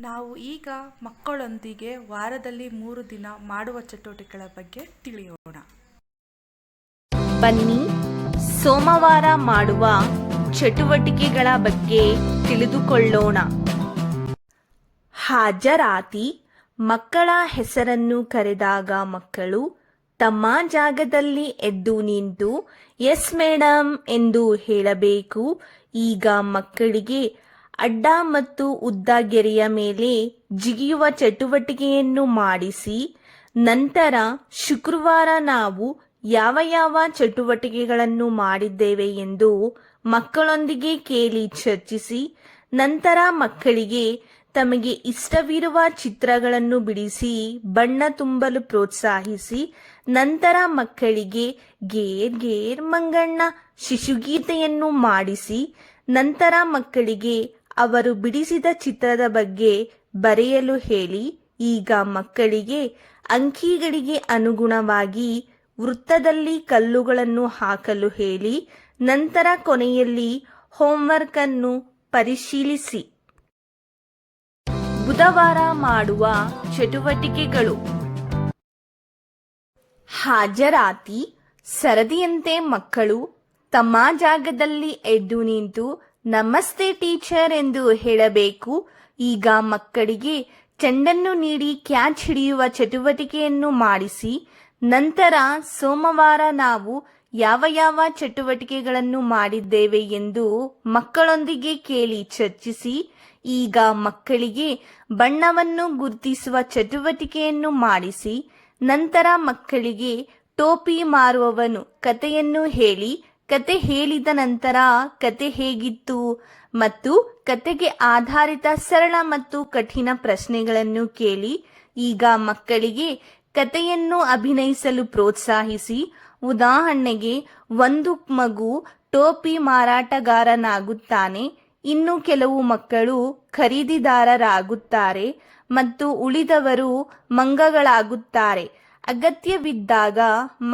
ನಾವು ಈಗ ಮಕ್ಕಳೊಂದಿಗೆ ವಾರದಲ್ಲಿ ಮೂರು ದಿನ ಮಾಡುವ ಚಟುವಟಿಕೆಗಳ ಬಗ್ಗೆ ತಿಳಿಯೋಣ. ಬನ್ನಿ, ಸೋಮವಾರ ಮಾಡುವ ಚಟುವಟಿಕೆಗಳ ಬಗ್ಗೆ ತಿಳಿದುಕೊಳ್ಳೋಣ. ಹಾಜರಾತಿ, ಮಕ್ಕಳ ಹೆಸರನ್ನು ಕರೆದಾಗ ಮಕ್ಕಳು, ತಮ್ಮ ಜಾಗದಲ್ಲಿ ಎದ್ದು ನಿಂತು, ಎಸ್ ಮೇಡಮ್ ಎಂದು ಹೇಳಬೇಕು. ಈಗ ಮಕ್ಕಳಿಗೆ ಅಡ್ಡ ಮತ್ತು ಉದ್ದ ಗೆರೆಯ ಮೇಲೆ ಜಿಗಿಯುವ ಚಟುವಟಿಕೆಯನ್ನು ಮಾಡಿಸಿ, ನಂತರ ಶುಕ್ರವಾರ ನಾವು ಯಾವ ಯಾವ ಚಟುವಟಿಕೆಗಳನ್ನು ಮಾಡಿದ್ದೇವೆ ಎಂದು ಮಕ್ಕಳೊಂದಿಗೆ ಕೇಳಿ ಚರ್ಚಿಸಿ, ನಂತರ ಮಕ್ಕಳಿಗೆ ತಮಗೆ ಇಷ್ಟವಿರುವ ಚಿತ್ರಗಳನ್ನು ಬಿಡಿಸಿ, ಬಣ್ಣ ತುಂಬಲು ಪ್ರೋತ್ಸಾಹಿಸಿ, ನಂತರ ಮಕ್ಕಳಿಗೆ ಗೇರ್ ಗೇರ್ ಮಂಗಣ್ಣ ಶಿಶುಗೀತೆಯನ್ನು ಮಾಡಿಸಿ, ನಂತರ ಮಕ್ಕಳಿಗೆ ಅವರು ಬಿಡಿಸಿದ ಚಿತ್ರದ ಬಗ್ಗೆ ಬರೆಯಲು ಹೇಳಿ, ಈಗ ಮಕ್ಕಳಿಗೆ ಅಂಕಿಗಳಿಗೆ ಅನುಗುಣವಾಗಿ ವೃತ್ತದಲ್ಲಿ ಕಲ್ಲುಗಳನ್ನು ಹಾಕಲು ಹೇಳಿ, ನಂತರ ಕೊನೆಯಲ್ಲಿ ಹೋಮ್ವರ್ಕ್ ಅನ್ನು ಪರಿಶೀಲಿಸಿ. ಬುಧವಾರ ಮಾಡುವ ಚಟುವಟಿಕೆಗಳು. ಹಾಜರಾತಿ, ಸರದಿಯಂತೆ ಮಕ್ಕಳು ತಮ್ಮ ಜಾಗದಲ್ಲಿ ಎದ್ದು ನಿಂತು ನಮಸ್ತೆ ಟೀಚರ್ ಎಂದು ಹೇಳಬೇಕು. ಈಗ ಮಕ್ಕಳಿಗೆ ಚೆಂಡನ್ನು ನೀಡಿ ಕ್ಯಾಚ್ ಹಿಡಿಯುವ ಚಟುವಟಿಕೆಯನ್ನು ಮಾಡಿಸಿ. ನಂತರ ಸೋಮವಾರ ನಾವು ಯಾವ ಯಾವ ಚಟುವಟಿಕೆಗಳನ್ನು ಮಾಡಿದ್ದೇವೆ ಎಂದು ಮಕ್ಕಳೊಂದಿಗೆ ಕೇಳಿ ಚರ್ಚಿಸಿ. ಈಗ ಮಕ್ಕಳಿಗೆ ಬಣ್ಣವನ್ನು ಗುರುತಿಸುವ ಚಟುವಟಿಕೆಯನ್ನು ಮಾಡಿಸಿ. ನಂತರ ಮಕ್ಕಳಿಗೆ ಟೋಪಿ ಮಾರುವವನು ಕಥೆಯನ್ನು ಹೇಳಿ. ಕತೆ ಹೇಳಿದ ನಂತರ ಕತೆ ಹೇಗಿತ್ತು ಮತ್ತು ಕತೆಗೆ ಆಧಾರಿತ ಸರಳ ಮತ್ತು ಕಠಿಣ ಪ್ರಶ್ನೆಗಳನ್ನು ಕೇಳಿ, ಈಗ ಮಕ್ಕಳಿಗೆ ಕತೆಯನ್ನು ಅಭಿನಯಿಸಲು ಪ್ರೋತ್ಸಾಹಿಸಿ. ಉದಾಹರಣೆಗೆ, ಒಂದು ಮಗು ಟೋಪಿ ಮಾರಾಟಗಾರನಾಗುತ್ತಾನೆ, ಇನ್ನು ಕೆಲವು ಮಕ್ಕಳು ಖರೀದಿದಾರರಾಗುತ್ತಾರೆ ಮತ್ತು ಉಳಿದವರು ಮಂಗಗಳಾಗುತ್ತಾರೆ. ಅಗತ್ಯವಿದ್ದಾಗ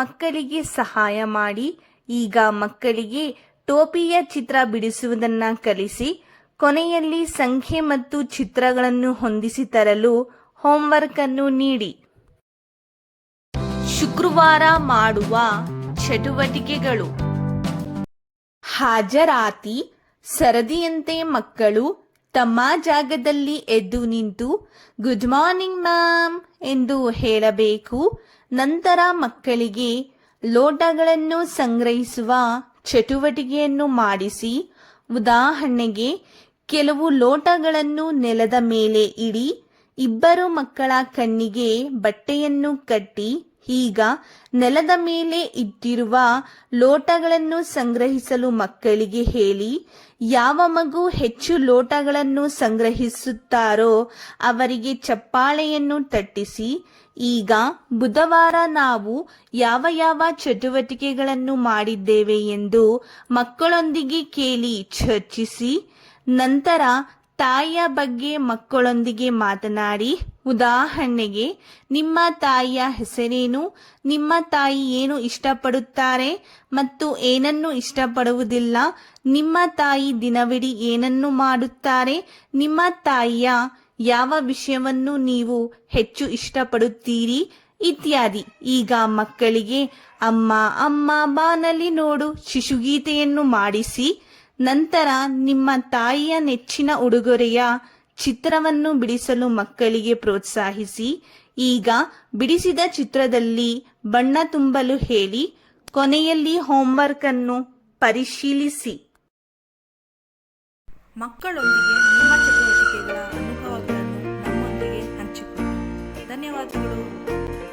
ಮಕ್ಕಳಿಗೆ ಸಹಾಯ ಮಾಡಿ ಈಗ ಮಕ್ಕಳಿಗೆ ಟೋಪಿಯ ಚಿತ್ರ ಬಿಡಿಸುವುದನ್ನ ಕಲಿಸಿ, ಕೊನೆಯಲ್ಲಿ ಸಂಖ್ಯೆ ಮತ್ತು ಚಿತ್ರಗಳನ್ನು ಹೊಂದಿಸಿ ತರಲು ಹೋಂವರ್ಕ್ ಅನ್ನು ನೀಡಿ. ಶುಕ್ರವಾರ ಮಾಡುವ ಚಟುವಟಿಕೆಗಳು. ಹಾಜರಾತಿ, ಸರದಿಯಂತೆ ಮಕ್ಕಳು ತಮ್ಮ ಜಾಗದಲ್ಲಿ ಎದ್ದು ನಿಂತು ಗುಡ್ ಮಾರ್ನಿಂಗ್ ಮ್ಯಾಮ್ ಎಂದು ಹೇಳಬೇಕು. ನಂತರ ಮಕ್ಕಳಿಗೆ ಲೋಟಗಳನ್ನು ಸಂಗ್ರಹಿಸುವ ಚಟುವಟಿಕೆಯನ್ನು ಮಾಡಿಸಿ, ಉದಾಹರಣೆಗೆ, ಕೆಲವು ಲೋಟಗಳನ್ನು ನೆಲದ ಮೇಲೆ ಇಡಿ, ಇಬ್ಬರು ಮಕ್ಕಳ ಕಣ್ಣಿಗೆ ಬಟ್ಟೆಯನ್ನು ಕಟ್ಟಿ ಈಗ ನೆಲದ ಮೇಲೆ ಇದ್ದಿರುವ ಲೋಟಗಳನ್ನು ಸಂಗ್ರಹಿಸಲು ಮಕ್ಕಳಿಗೆ ಹೇಳಿ, ಯಾವ ಮಗು ಹೆಚ್ಚು ಲೋಟಗಳನ್ನು ಸಂಗ್ರಹಿಸುತ್ತಾರೋ ಅವರಿಗೆ ಚಪ್ಪಾಳೆಯನ್ನು ತಟ್ಟಿಸಿ, ಈಗ ಬುಧವಾರ ನಾವು ಯಾವ ಯಾವ ಚಟುವಟಿಕೆಗಳನ್ನು ಮಾಡಿದ್ದೇವೆ ಎಂದು ಮಕ್ಕಳೊಂದಿಗೆ ಕೇಳಿ ಚರ್ಚಿಸಿ, ನಂತರ ತಾಯಿಯ ಬಗ್ಗೆ ಮಕ್ಕಳೊಂದಿಗೆ ಮಾತನಾಡಿ ಉದಾಹರಣೆಗೆ, ನಿಮ್ಮ ತಾಯಿಯ ಹೆಸರೇನು, ನಿಮ್ಮ ತಾಯಿ ಏನು ಇಷ್ಟಪಡುತ್ತಾರೆ ಮತ್ತು ಏನನ್ನು ಇಷ್ಟಪಡುವುದಿಲ್ಲ, ನಿಮ್ಮ ತಾಯಿ ದಿನವಿಡೀ ಏನನ್ನು ಮಾಡುತ್ತಾರೆ, ನಿಮ್ಮ ತಾಯಿಯ ಯಾವ ವಿಷಯವನ್ನು ನೀವು ಹೆಚ್ಚು ಇಷ್ಟಪಡುತ್ತೀರಿ ಇತ್ಯಾದಿ. ಈಗ ಮಕ್ಕಳಿಗೆ, ಅಮ್ಮ ಅಮ್ಮ, ಬಾನಲ್ಲಿ ನೋಡು, ಶಿಶುಗೀತೆಯನ್ನು ಮಾಡಿಸಿ, ನಂತರ ನಿಮ್ಮ ತಾಯಿಯ ನೆಚ್ಚಿನ ಉಡುಗೊರೆಯ ಚಿತ್ರವನ್ನು ಬಿಡಿಸಲು ಮಕ್ಕಳಿಗೆ ಪ್ರೋತ್ಸಾಹಿಸಿ. ಈಗ ಬಿಡಿಸಿದ ಚಿತ್ರದಲ್ಲಿ ಬಣ್ಣ ತುಂಬಲು ಹೇಳಿ, ಕೊನೆಯಲ್ಲಿ ಹೋಮ್ವರ್ಕ್ ಅನ್ನು ಪರಿಶೀಲಿಸಿ. ಮಕ್ಕಳೊಂದಿಗೆ ನಿಮ್ಮ ಚಟುವಟಿಕೆಗಳ ಅನುಭವಗಳನ್ನು ನಮ್ಮೊಂದಿಗೆ ಹಂಚಿಕೊಳ್ಳಿ. ಧನ್ಯವಾದಗಳು.